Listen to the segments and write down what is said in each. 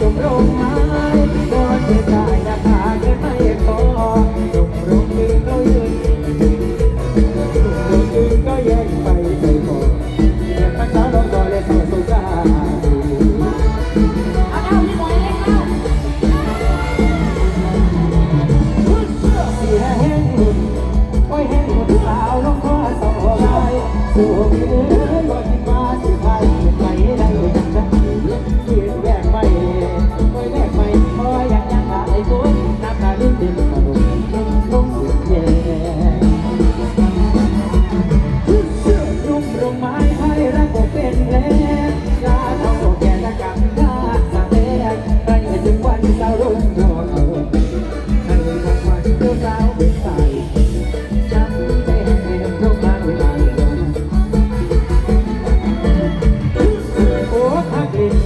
จุกลงไม้ก่อนจะตายราคาจะไม่พอจุกลงยืนก็ยืนจุกลงยืนก็แยกไปไม่พอแต่ตั้งแต่ลงก่อนเลยต่อสู้กัเสียแห้งหุ่ไว้แห้งหุ่นสาวลงคว้องหัวใจสู้เพื่อ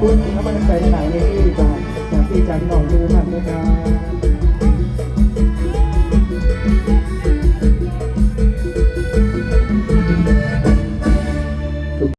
คุณถ้ามันใส่หนังในที่จากจากที่จังหนองดูมากนะครับ